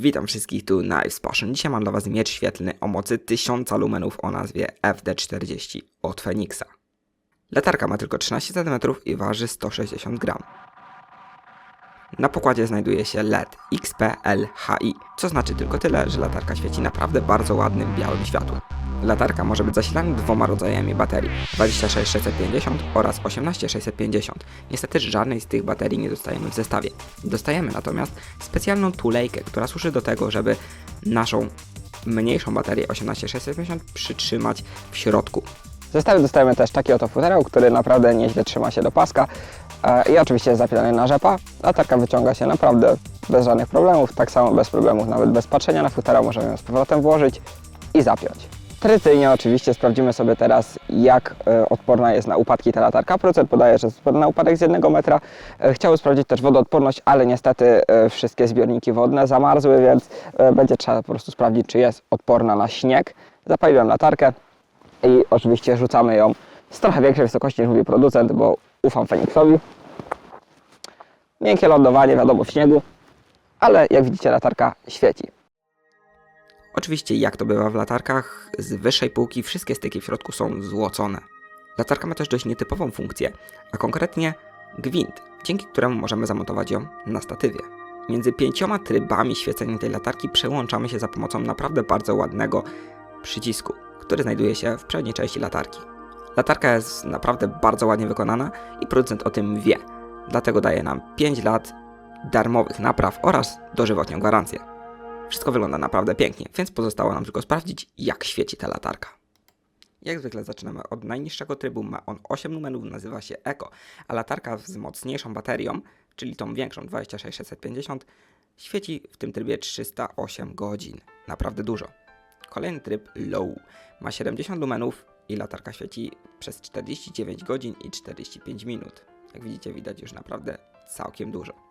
Witam wszystkich tu Knives Passion. Dzisiaj mam dla Was miecz świetlny o mocy 1000 lumenów o nazwie FD40 od Fenixa. Latarka ma tylko 13 cm i waży 160 gram. Na pokładzie znajduje się LED XPLHI, co znaczy tylko tyle, że latarka świeci naprawdę bardzo ładnym białym światłem. Latarka może być zasilana dwoma rodzajami baterii 26650 oraz 18650. Niestety żadnej z tych baterii nie dostajemy w zestawie. Dostajemy natomiast specjalną tulejkę, która służy do tego, żeby naszą mniejszą baterię 18650 przytrzymać w środku. W zestawie dostajemy też taki oto futerał, który naprawdę nieźle trzyma się do paska e, i oczywiście jest zapinany na rzepa. Latarka wyciąga się naprawdę bez żadnych problemów, tak samo bez problemów, nawet bez patrzenia na futerał możemy ją z powrotem włożyć i zapiąć. Tradycyjnie oczywiście sprawdzimy sobie teraz, jak e, odporna jest na upadki ta latarka. Producent podaje, że jest odporna na upadek z jednego metra. E, Chciałbym sprawdzić też wodoodporność, ale niestety e, wszystkie zbiorniki wodne zamarzły, więc będzie trzeba po prostu sprawdzić, czy jest odporna na śnieg. Zapaliłem latarkę i oczywiście rzucamy ją z trochę większej wysokości niż mówi producent, bo ufam Fenixowi. Miękkie lądowanie, wiadomo, w śniegu, ale jak widzicie latarka świeci. Oczywiście, jak to bywa w latarkach, z wyższej półki wszystkie styki w środku są złocone. Latarka ma też dość nietypową funkcję, a konkretnie gwint, dzięki któremu możemy zamontować ją na statywie. Między pięcioma trybami świecenia tej latarki przełączamy się za pomocą naprawdę bardzo ładnego przycisku, który znajduje się w przedniej części latarki. Latarka jest naprawdę bardzo ładnie wykonana i producent o tym wie, dlatego daje nam 5 lat darmowych napraw oraz dożywotnią gwarancję. Wszystko wygląda naprawdę pięknie, więc pozostało nam tylko sprawdzić, jak świeci ta latarka. Jak zwykle zaczynamy od najniższego trybu, ma on 8 numerów, nazywa się Eco, a latarka z mocniejszą baterią, czyli tą większą 26650, świeci w tym trybie 308 godzin. Naprawdę dużo. Kolejny tryb Low ma 70 lumenów i latarka świeci przez 49 godzin i 45 minut. Jak widzicie, widać już naprawdę całkiem dużo.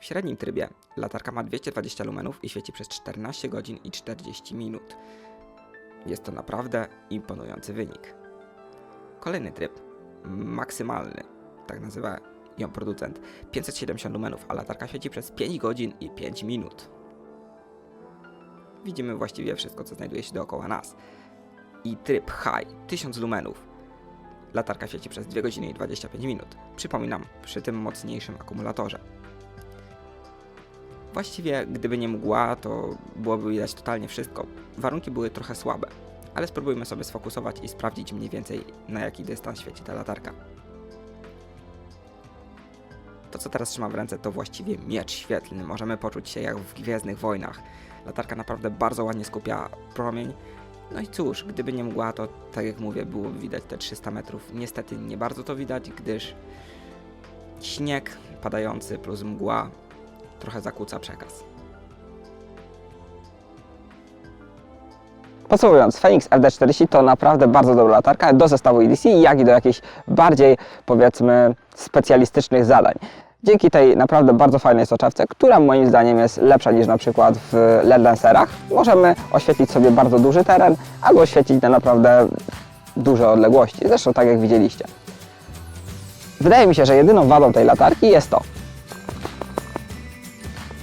W średnim trybie latarka ma 220 lumenów i świeci przez 14 godzin i 40 minut. Jest to naprawdę imponujący wynik. Kolejny tryb, maksymalny, tak nazywa ją producent, 570 lumenów, a latarka świeci przez 5 godzin i 5 minut. Widzimy właściwie wszystko, co znajduje się dookoła nas. I tryb High, 1000 lumenów. Latarka świeci przez 2 godziny i 25 minut. Przypominam, przy tym mocniejszym akumulatorze. Właściwie, gdyby nie mgła, to byłoby widać totalnie wszystko. Warunki były trochę słabe, ale spróbujmy sobie sfokusować i sprawdzić mniej więcej, na jaki dystans świeci ta latarka. To, co teraz trzymam w ręce, to właściwie miecz świetlny. Możemy poczuć się jak w Gwiezdnych Wojnach. Latarka naprawdę bardzo ładnie skupia promień. No i cóż, gdyby nie mgła, to tak jak mówię, byłoby widać te 300 metrów. Niestety nie bardzo to widać, gdyż śnieg padający plus mgła trochę zakłóca przekaz. Podsumowując, Phoenix FD40 to naprawdę bardzo dobra latarka do zestawu EDC, jak i do jakichś bardziej, powiedzmy, specjalistycznych zadań. Dzięki tej naprawdę bardzo fajnej soczewce, która moim zdaniem jest lepsza niż na przykład w LED Lancerach, możemy oświetlić sobie bardzo duży teren albo oświetlić na naprawdę duże odległości, zresztą tak jak widzieliście. Wydaje mi się, że jedyną wadą tej latarki jest to,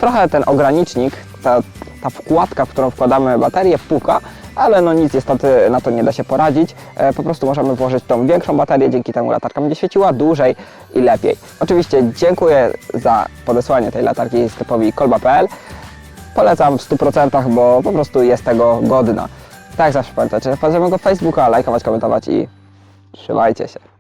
trochę ten ogranicznik, ta, ta wkładka, w którą wkładamy baterię, puka, ale no nic niestety na to nie da się poradzić. E, po prostu możemy włożyć tą większą baterię, dzięki temu latarka będzie świeciła dłużej i lepiej. Oczywiście dziękuję za podesłanie tej latarki sklepowi kolba.pl. Polecam w 100%, bo po prostu jest tego godna. Tak zawsze pamiętajcie, wpadźmy go Facebooka, lajkować, komentować i trzymajcie się.